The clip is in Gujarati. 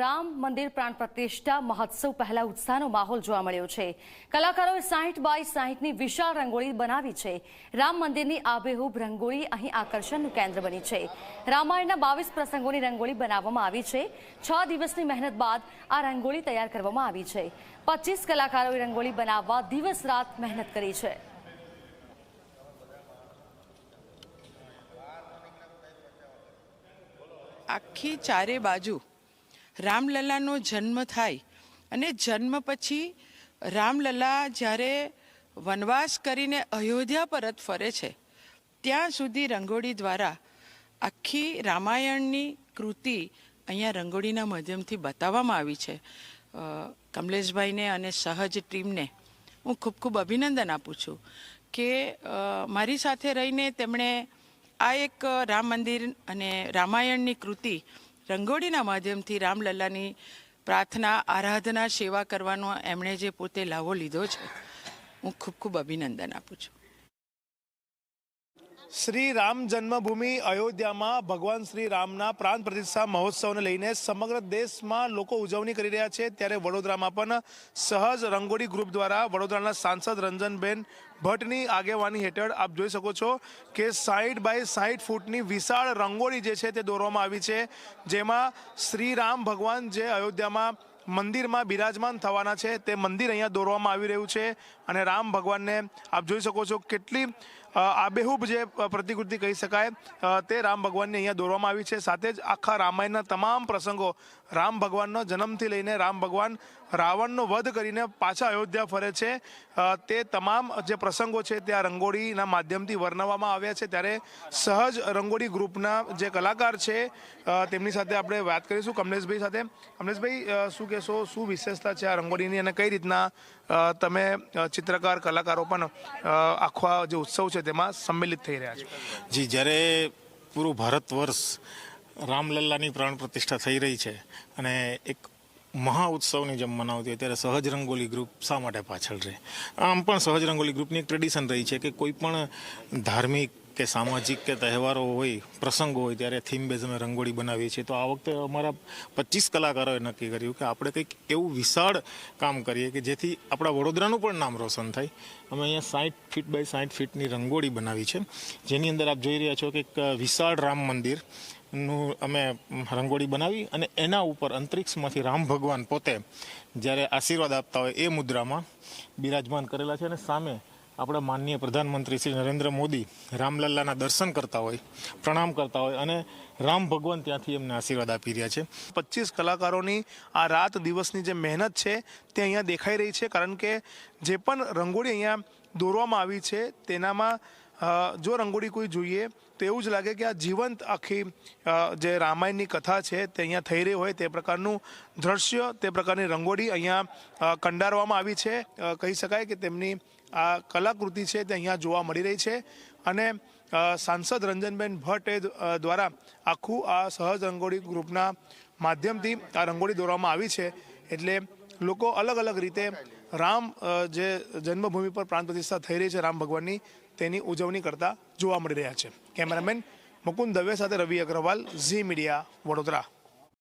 રામ મંદિર પ્રાણ પ્રતિષ્ઠા મહોત્સવ પહેલા ઉત્સાહનો માહોલ જોવા મળ્યો છે. કલાકારોએ સાહીઠ બાય સાહીઠની વિશાળ રંગોળી બનાવી છે. રામ મંદિરની આબેહૂબ રંગોળી અહીં આકર્ષણનું કેન્દ્ર બની છે. રામાયણના બાવીસ પ્રસંગોની રંગોળી બનાવવામાં આવી છે. છ દિવસની મહેનત બાદ આ રંગોળી તૈયાર કરવામાં આવી છે. પચીસ કલાકારોએ રંગોળી બનાવવા દિવસ રાત મહેનત કરી છે. આખી ચારે બાજુ રામલલાનો જન્મ થાય અને જન્મ પછી રામલલા જ્યારે વનવાસ કરીને અયોધ્યા પરત ફરે છે, ત્યાં સુધી રંગોળી દ્વારા આખી રામાયણની કૃતિ અહીંયા રંગોળીના માધ્યમથી બતાવવામાં આવી છે. કમલેશભાઈને અને સહજ ટીમને હું ખૂબ ખૂબ અભિનંદન આપું છું કે મારી સાથે રહીને તેમણે આ એક રામ મંદિર અને રામાયણની કૃતિ રંગોળીના માધ્યમથી રામલલ્લાની પ્રાર્થના, આરાધના, સેવા કરવાનો એમણે જે પોતે લાવો લીધો છે. હું ખૂબ ખૂબ અભિનંદન આપું છું. શ્રી રામ જન્મભૂમિ અયોધ્યામાં ભગવાન શ્રી રામના પ્રાણ પ્રતિષ્ઠા મહોત્સવને લઈને સમગ્ર દેશમાં લોકો ઉજવણી કરી રહ્યા છે. ત્યારે વડોદરામાં પણ સહજ રંગોળી ગ્રુપ દ્વારા વડોદરાના સાંસદ રંજનબેન ભટ્ટની આગેવાની હેઠળ આપ જોઈ શકો છો કે સાઈઠ બાય સાઈઠ ફૂટની વિશાળ રંગોળી જે છે તે દોરવામાં આવી છે. જેમાં શ્રી રામ ભગવાન જે અયોધ્યામાં મંદિરમાં બિરાજમાન થવાના છે તે મંદિર અહીંયા દોરવામાં આવી રહ્યું છે અને રામ ભગવાનને આપ જોઈ શકો છો કેટલી આબેહૂબ જે પ્રતિકૃતિ કહી શકાય તે રામ ભગવાનની અહીંયા દોરવામાં આવી છે. સાથે જ આખા રામાયણના તમામ પ્રસંગો રામ ભગવાનનો જન્મથી લઈને રામ ભગવાન રાવણનો વધ કરીને પાછા અયોધ્યા ફરે છે. તે તમામ જે પ્રસંગો છે તે આ રંગોળીના માધ્યમથી વર્ણવવામાં આવ્યા છે. ત્યારે સહજ રંગોળી ગ્રુપના જે કલાકાર છે તેમની સાથે આપણે વાત કરીશું કમલેશભાઈ સાથે. કમલેશભાઈ શું કહેશો? શું વિશેષતા છે આ રંગોળીની? અને કઈ રીતના તમે ચિત્રકાર, કલાકારો પણ આખો જે ઉત્સવ છે તેમાં સંમેલિત થઈ રહ્યા છે. જી, જ્યારે પૂરું ભારત વર્ષ રામલલ્લાની પ્રાણ પ્રતિષ્ઠા થઈ રહી છે અને એક મહા ઉત્સવની જેમ મનાવતી હોય ત્યારે સહજ રંગોલી ગ્રુપ શા માટે પાછળ રહે? આમ પણ સહજ રંગોલી ગ્રુપની એક ટ્રેડિશન રહી છે કે કોઈ પણ ધાર્મિક કે સામાજિક કે તહેવારો હોય, પ્રસંગો હોય, ત્યારે થીમ બેઝ અમે રંગોળી બનાવીએ છીએ. તો આ વખતે અમારા પચીસ કલાકારોએ નક્કી કર્યું કે આપણે કંઈક એવું વિશાળ કામ કરીએ કે જેથી આપણા વડોદરાનું પણ નામ રોશન થાય. અમે અહીંયા સાઠ ફીટ બાય સાઠ ફીટની રંગોળી બનાવી છે. જેની અંદર આપ જોઈ રહ્યા છો કે એક વિશાળ રામ મંદિરનું અમે રંગોળી બનાવી અને એના ઉપર અંતરિક્ષમાંથી રામ ભગવાન પોતે જ્યારે આશીર્વાદ આપતા હોય એ મુદ્રામાં બિરાજમાન કરેલા છે અને સામે આપણા માનનીય પ્રધાનમંત્રી શ્રી નરેન્દ્ર મોદી રામલલ્લાના દર્શન કરતા હોય, પ્રણામ કરતા હોય અને રામ ભગવાન ત્યાંથી એમને આશીર્વાદ આપી રહ્યા છે. પચીસ કલાકારોની આ રાત દિવસની જે મહેનત છે તે અહીંયા દેખાઈ રહી છે, કારણ કે જે પણ રંગોળી અહીંયા દોરવામાં આવી છે તેનામાં જો રંગોળી કોઈ જોઈએ તો એવું જ લાગે કે આ જીવંત આખી જે રામાયણની કથા છે તે અહીંયા થઈ રહી હોય તે પ્રકારનું દ્રશ્ય, તે પ્રકારની રંગોળી અહીંયા કંડારવામાં આવી છે. કહી શકાય કે તેમની આ કલાકૃતિ છે તે અહીંયા જોવા મળી રહી છે અને સાંસદ રંજનબેન ભટ્ટ દ્વારા આખું આ સહજ રંગોળી ગ્રુપના માધ્યમથી આ રંગોળી દોરવામાં આવી છે. એટલે લોકો અલગ અલગ રીતે રામ જે જન્મભૂમિ પર પ્રાણ પ્રતિષ્ઠા થઈ રહી છે રામ ભગવાનની, તેની ઉજવણી કરતા જોવા મળી રહ્યા છે. કેમેરામેન મુકુંદ દવે સાથે રવિ અગ્રવાલ, ઝી મીડિયા, વડોદરા.